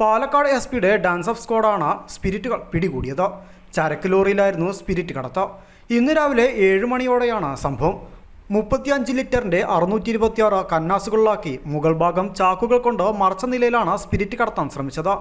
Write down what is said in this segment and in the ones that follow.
Palakkad S പിയുടെ dance of സ്ക്വാഡാണ് സ്പിരിറ്റുകൾ പിടികൂടിയത്. ചരക്ക് ലോറിയിലായിരുന്നു സ്പിരിറ്റ് കടത്ത്. ഇന്ന് രാവിലെ ഏഴ് മണിയോടെയാണ് സംഭവം. മുപ്പത്തിയഞ്ച് ലിറ്ററിന്റെ അറുന്നൂറ്റി ഇരുപത്തിയാറ് കന്നാസുകളിലാക്കി മുകൾ ഭാഗം ചാക്കുകൾ കൊണ്ട് മറച്ച നിലയിലാണ് സ്പിരിറ്റ് കടത്താൻ ശ്രമിച്ചത്.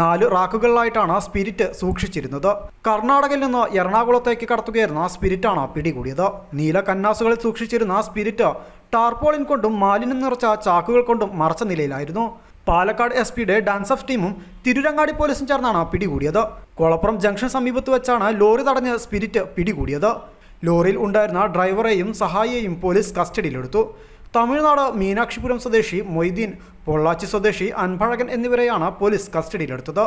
നാല് റാക്കുകളിലായിട്ടാണ് സ്പിരിറ്റ് സൂക്ഷിച്ചിരുന്നത്. കർണാടകയിൽ നിന്ന് എറണാകുളത്തേക്ക് കടത്തുകയായിരുന്ന സ്പിരിറ്റാണ് പിടികൂടിയത്. നീല കന്നാസുകളിൽ സൂക്ഷിച്ചിരുന്ന സ്പിരിറ്റ് ടാർപോളിൻ കൊണ്ടും മാലിന്യം നിറച്ച ചാക്കുകൾ കൊണ്ടും മറച്ച നിലയിലായിരുന്നു. പാലക്കാട് എസ് പിയുടെ ഡാൻസ് ഓഫ് ടീമും തിരുരങ്ങാടി പോലീസും ചേർന്നാണ് പിടികൂടിയത്. കൊളപ്പുറം ജംഗ്ഷൻ സമീപത്ത് വെച്ചാണ് ലോറി തടഞ്ഞ സ്പിരിറ്റ് പിടികൂടിയത്. ലോറിയിൽ ഉണ്ടായിരുന്ന ഡ്രൈവറെയും സഹായിയെയും പോലീസ് കസ്റ്റഡിയിലെടുത്തു. തമിഴ്നാട് മീനാക്ഷിപുരം സ്വദേശി മൊയ്തീൻ പൊള്ളാച്ചി സ്വദേശി അൻപഴകൻ എന്നിവരെയാണ് പോലീസ് കസ്റ്റഡിയിലെടുത്തത്.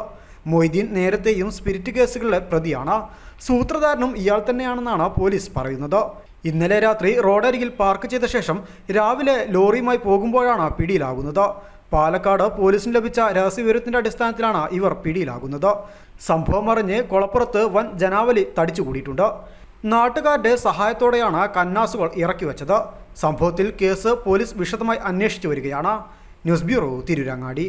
മൊയ്തീൻ നേരത്തെയും സ്പിരിറ്റ് കേസുകളിലെ പ്രതിയാണ്. സൂത്രധാരനും ഇയാൾ തന്നെയാണെന്നാണ് പോലീസ് പറയുന്നത്. ഇന്നലെ രാത്രി റോഡരികിൽ പാർക്ക് ചെയ്ത ശേഷം രാവിലെ ലോറിയുമായി പോകുമ്പോഴാണ് പിടിയിലാകുന്നത്. പാലക്കാട് പോലീസിന് ലഭിച്ച രഹസ്യവിവരത്തിന്റെ അടിസ്ഥാനത്തിലാണ് ഇവർ പിടിയിലാകുന്നത്. സംഭവം അറിഞ്ഞ് കൊളപ്പുറത്ത് വൻ ജനാവലി തടിച്ചുകൂടിയിട്ടുണ്ട്. നാട്ടുകാരുടെ സഹായത്തോടെയാണ് കന്നാസുകൾ ഇറക്കി വെച്ചത്. സംഭവത്തിൽ കേസ് പോലീസ് വിശദമായി അന്വേഷിച്ചു വരികയാണ്. News bureau Tirurangadi.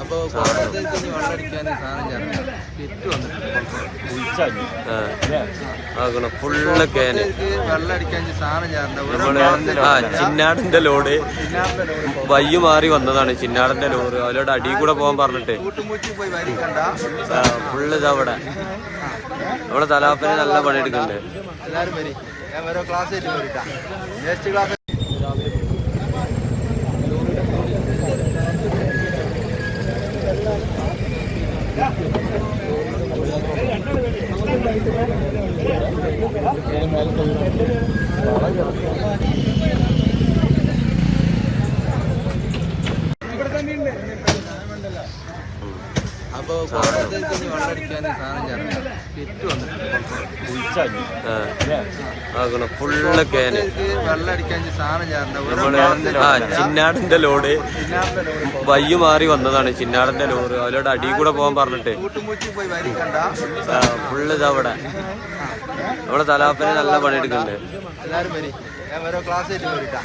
അപ്പൊ ആകണം ഫുള്ള് കേന്. ആ ചിന്നാടിന്റെ ലോഡ്. വയ്യു മാറി വന്നതാണ്. ചിന്നാടിന്റെ ലോഡ്. അവരോട് അടി കൂടെ പോകാൻ പറഞ്ഞിട്ട്. ഫുള്ള് ഇതവിടെ നമ്മളെ തലാപ്പിന് നല്ല പണിയെടുക്കുന്നുണ്ട് എല്ലാരും വരി ഞാൻ ഓരോ ക്ലാസ് ആയിട്ട് വരിട്ടാ നെക്സ്റ്റ് ക്ലാസ് അപ്പൊ കോട്ടയത്തേക്ക് ഇനി വെള്ളമടിക്കാൻ സാധനം ചേർക്കണം. കിറ്റ് ആകണം ഫുള്ള് കേന് വെള്ളമടിക്കാൻ സാധനം ചേർക്കണം നമ്മൾ ആ ചിന്നാടിന്റെ ലോഡ്. വയ്യു മാറി വന്നതാണ് ചിന്നാടിന്റെ ലോഡ്. അവരോട് അടി കൂടെ പോകാൻ പറഞ്ഞിട്ട്. ഫുള്ള് ഇതവിടെ നമ്മളെ തലാപ്പിന് നല്ല പണിയെടുക്കുന്നുണ്ട് എല്ലാരും വരി. ഞാൻ ഓരോ ക്ലാസ് ആയിട്ട് വരിട്ടാ.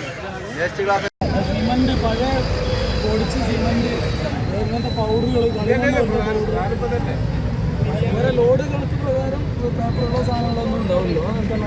നെക്സ്റ്റ് ക്ലാസ് സിമന്റ് പഴയ പൊടിച്ച് സിമന്റ് ഇങ്ങനത്തെ പൗഡറുകൾ വേറെ ലോഡ് കണക്ക് പ്രകാരം പേപ്പറുള്ള സാധനങ്ങളൊന്നും ഉണ്ടാവില്ലോ. അങ്ങനത്തെ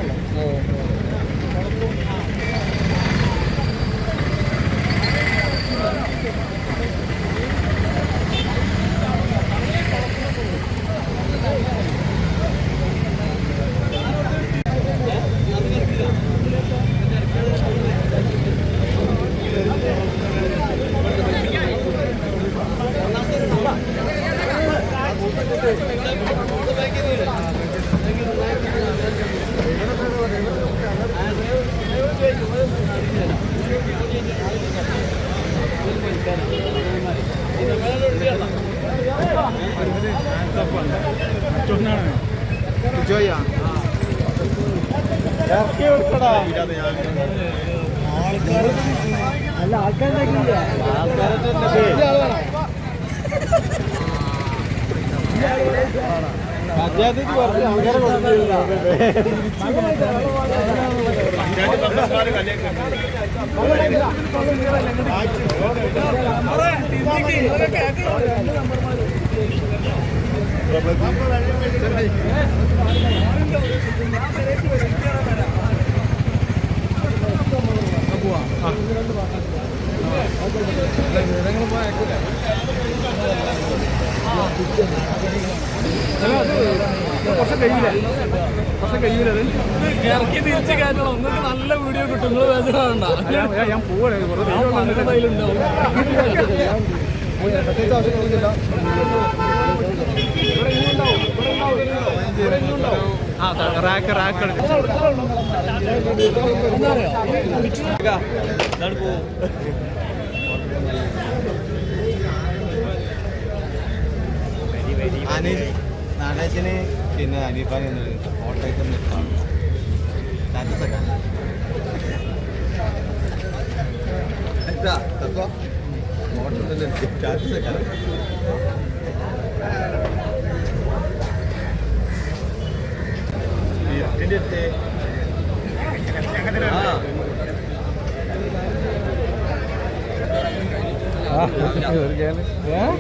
അല്ല ആൾക്കാരുണ്ടാക്കിയില്ല? പഞ്ചായത്തിൽ കുറച്ച് ആൾക്കാരെ കൊണ്ടുവന്നില്ല ഇറക്കി തിരിച്ച് കയറ്റണം നിങ്ങൾക്ക് നല്ല വീഡിയോ കിട്ടും നിങ്ങൾ വേദന ഞാൻ പോവാണ് റാക്ക് റാക്ക് അനിൽ നടേശന് പിന്നെ അനിൽപ്പാനി എന്നത് കോട്ടയത്ത് നിർത്താം സ്റ്റാറ്റസ് ഒക്കെ. ഓട്ടത്തിൽ സ്റ്റാറ്റസ് ഒക്കെ. ആ.